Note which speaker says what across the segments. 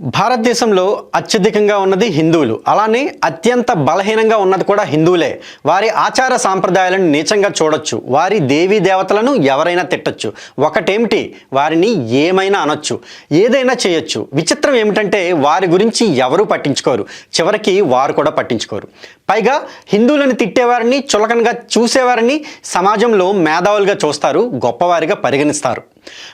Speaker 1: భారతదేశంలో అత్యధికంగా ఉన్నది హిందువులు. అలానే అత్యంత బలహీనంగా ఉన్నది కూడా హిందువులే. వారి ఆచార సాంప్రదాయాలను నీచంగా చూడొచ్చు. వారి దేవీ దేవతలను ఎవరైనా తిట్టచ్చు. ఒకటేమిటి? వారిని ఏమైనా అనొచ్చు. ఏదైనా చేయొచ్చు. విచిత్రం ఏమిటంటే వారి గురించి ఎవరూ పట్టించుకోరు. చివరికి వారు కూడా పట్టించుకోరు. పైగా హిందువులను తిట్టేవారిని చులకనగా చూసేవారిని సమాజంలో మేధావులుగా చూస్తారు గొప్పవారిగా పరిగణిస్తారు.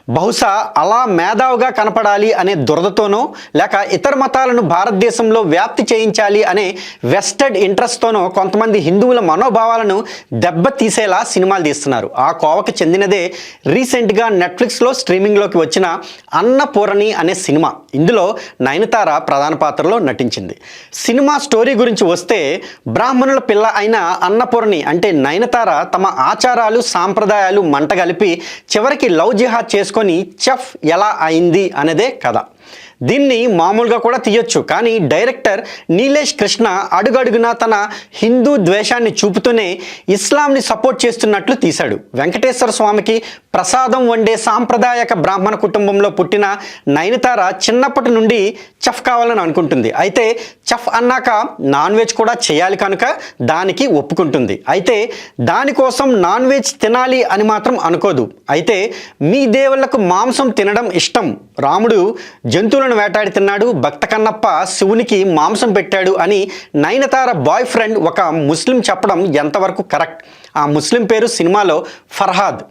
Speaker 1: బహుశా అలా మేధావుగా కనపడాలి అనే దురదతోనో లేక ఇతర మతాలను భారతదేశంలో వ్యాప్తి చేయించాలి అనే వెస్టెడ్ ఇంట్రెస్ట్తోనో కొంతమంది హిందువుల మనోభావాలను దెబ్బతీసేలా సినిమాలు తీస్తున్నారు. ఆ కోవకి చెందినదే రీసెంట్గా నెట్ఫ్లిక్స్లో స్ట్రీమింగ్లోకి వచ్చిన అన్నపూరణి అనే సినిమా. ఇందులో నయనతార ప్రధాన పాత్రలో నటించింది. సినిమా స్టోరీ గురించి వస్తే బ్రాహ్మణుల పిల్ల అయిన అన్నపూర్ణి అంటే నయనతార తమ ఆచారాలు సాంప్రదాయాలు మంటగలిపి చివరికి లవ్ జిహాద్ చేసుకొని చెఫ్ ఎలా అయింది అనేదే కథ. దీన్ని మామూలుగా కూడా తీయొచ్చు కానీ డైరెక్టర్ నీలేష్ కృష్ణ అడుగడుగునా తన హిందూ ద్వేషాన్ని చూపుతూనే ఇస్లాంని సపోర్ట్ చేస్తున్నట్లు తీశాడు. వెంకటేశ్వర స్వామికి ప్రసాదం వండే సాంప్రదాయక బ్రాహ్మణ కుటుంబంలో పుట్టిన నయనతార చిన్నప్పటి నుండి చెఫ్ కావాలని అనుకుంటుంది. అయితే చఫ్ అన్నాక నాన్ వెజ్ కూడా చేయాలి కనుక దానికి ఒప్పుకుంటుంది. అయితే దానికోసం నాన్ వెజ్ తినాలి అని మాత్రం అనుకోదు. అయితే మీ దేవుళ్ళకు మాంసం తినడం ఇష్టం. రాముడు జంతువులను వేటాడి తిన్నాడు. భక్త కన్నప్ప శివునికి మాంసం పెట్టాడు అని నయనతార బాయ్ ఫ్రెండ్ ఒక ముస్లిం చెప్పడం ఎంతవరకు కరెక్ట్? ఆ ముస్లిం పేరు సినిమాలో ఫర్హాద్.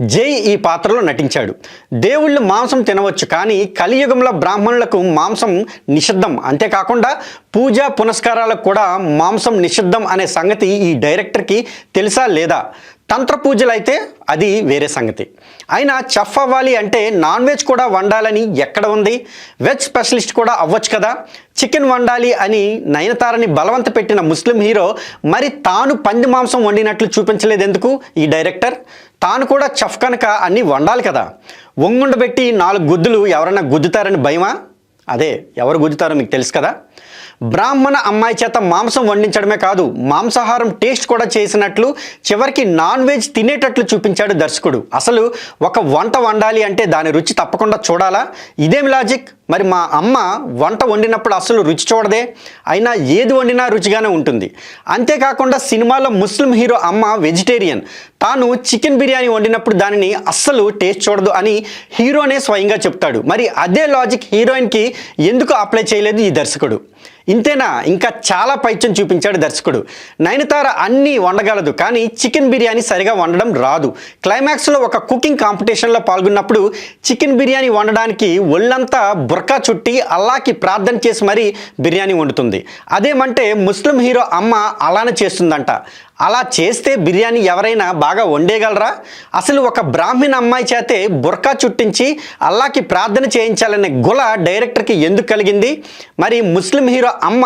Speaker 1: జై ఈ పాత్రలో నటించాడు. దేవుళ్ళు మాంసం తినవచ్చు కానీ కలియుగంలో బ్రాహ్మణులకు మాంసం నిషిద్ధం. అంతేకాకుండా పూజా పునస్కారాలకు కూడా మాంసం నిషిద్ధం అనే సంగతి ఈ డైరెక్టర్కి తెలుసా లేదా? తంత్ర పూజలు అయితే అది వేరే సంగతి. అయినా చెఫ్ అవ్వాలి అంటే నాన్ వెజ్ కూడా వండాలని ఎక్కడ ఉంది? వెజ్ స్పెషలిస్ట్ కూడా అవ్వచ్చు కదా? చికెన్ వండాలి అని నయనతారని బలవంత పెట్టిన ముస్లిం హీరో మరి తాను పంది మాంసం వండినట్లు చూపించలేదు ఎందుకు ఈ డైరెక్టర్? తాను కూడా చెఫ్ కనుక అన్నీ వండాలి కదా? ఒంగుండబెట్టి నాలుగు గుద్దులు ఎవరైనా గుద్దుతారని భయమా? అదే ఎవరు గుద్దుతారో మీకు తెలుసు కదా? బ్రాహ్మణ అమ్మాయి చేత మాంసం వండించడమే కాదు మాంసాహారం టేస్ట్ కూడా చేసినట్లు చివరికి నాన్ వెజ్ తినేటట్లు చూపించాడు దర్శకుడు. అసలు ఒక వంట వండాలి అంటే దాని రుచి తప్పకుండా చూడాలా? ఇదేం లాజిక్ మరి మా అమ్మ వంట వండినప్పుడు అసలు రుచి చూడదే అయినా ఏది వండినా రుచిగానే ఉంటుంది. అంతేకాకుండా సినిమాలో ముస్లిం హీరో అమ్మ వెజిటేరియన్ తాను చికెన్ బిర్యానీ వండినప్పుడు దానిని అస్సలు టేస్ట్ చూడదు అని హీరోనే స్వయంగా చెప్తాడు. మరి అదే లాజిక్ హీరోయిన్కి ఎందుకు అప్లై చేయలేదు ఈ దర్శకుడు? ఇంతేనా? ఇంకా చాలా పైత్యం చూపించాడు దర్శకుడు. నయనతార అన్నీ వండగలదు కానీ చికెన్ బిర్యానీ సరిగా వండడం రాదు. క్లైమాక్స్లో ఒక కుకింగ్ కాంపిటీషన్లో పాల్గొన్నప్పుడు చికెన్ బిర్యానీ వండడానికి ఒళ్ళంతా బుర్కా చుట్టి అల్లాకి ప్రార్థన చేసి మరీ బిర్యానీ వండుతుంది. అదేమంటే ముస్లిం హీరో అమ్మ అలానే చేస్తుందంట. అలా చేస్తే బిర్యానీ ఎవరైనా బాగా వండేయగలరా? అసలు ఒక బ్రాహ్మణ అమ్మాయి చేతే బుర్కా చుట్టించి అల్లాకి ప్రార్థన చేయించాలనే గుల డైరెక్టర్కి ఎందుకు కలిగింది? మరి ముస్లిం హీరో అమ్మ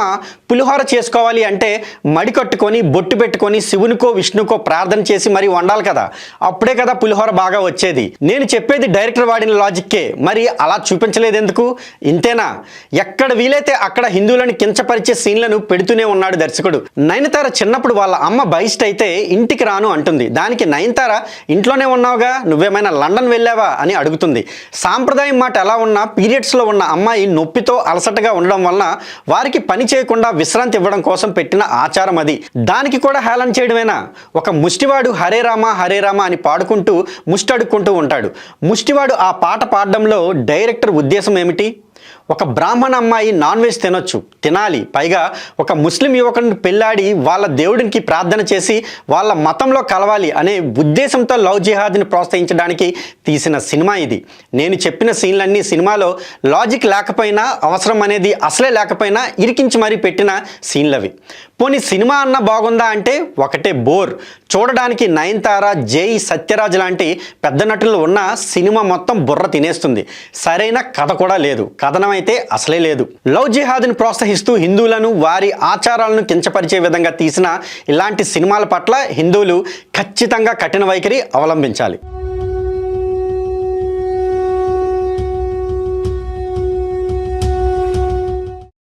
Speaker 1: పులిహోర చేసుకోవాలి అంటే మడి కట్టుకొని బొట్టు పెట్టుకొని శివునికో విష్ణుకో ప్రార్థన చేసి మరి వండాలి కదా. అప్పుడే కదా పులిహోర బాగా వచ్చేది. నేను చెప్పేది డైరెక్టర్ వాడిన లాజిక్కే. మరి అలా చూపించలేదు ఎందుకు ఇంతేనా? ఎక్కడ వీలైతే అక్కడ హిందువులను కించపరిచే సీన్లను పెడుతూనే ఉన్నాడు దర్శకుడు. నయనతార చిన్నప్పుడు వాళ్ళ అమ్మ క్రైస్ట్ అయితే ఇంటికి రాను అంటుంది. దానికి నయనతార ఇంట్లోనే ఉన్నావుగా నువ్వేమైనా లండన్ వెళ్ళావా? అని అడుగుతుంది. సాంప్రదాయం మాట ఎలా ఉన్నా పీరియడ్స్లో ఉన్న అమ్మాయి నొప్పితో అలసటగా ఉండడం వలన వారికి పని చేయకుండా విశ్రాంతి ఇవ్వడం కోసం పెట్టిన ఆచారం అది. దానికి కూడా హేళన చేయడమేనా? ఒక ముష్టివాడు హరే రామ హరే రామ అని పాడుకుంటూ ముష్టడుక్కుంటూ ఉంటాడు. ముష్టివాడు ఆ పాట పాడడంలో డైరెక్టర్ ఉద్దేశం ఏమిటి? ఒక బ్రాహ్మణ అమ్మాయి నాన్ వెజ్ తినొచ్చు తినాలి. పైగా ఒక ముస్లిం యువకుని పెళ్ళాడి వాళ్ళ దేవుడికి ప్రార్థన చేసి వాళ్ళ మతంలో కలవాలి అనే ఉద్దేశంతో లవ్ జిహాద్ని ప్రోత్సహించడానికి తీసిన సినిమా ఇది. నేను చెప్పిన సీన్లన్నీ సినిమాలో లాజిక్ లేకపోయినా అవసరం అనేది అసలే లేకపోయినా ఇరికించి మరీ పెట్టిన సీన్లవి. పోనీ సినిమా అన్న బాగుందా అంటే ఒకటే బోర్. చూడడానికి నయనతార జై సత్యరాజ్ లాంటి పెద్ద నటులు ఉన్న సినిమా మొత్తం బుర్ర తినేస్తుంది. సరైన కథ కూడా లేదు. కథనం అయితే అసలే లేదు. లవ్ జిహాద్ని ప్రోత్సహిస్తూ హిందువులను వారి ఆచారాలను కించపరిచే విధంగా తీసిన ఇలాంటి సినిమాల పట్ల హిందువులు ఖచ్చితంగా కఠిన వైఖరి అవలంబించాలి.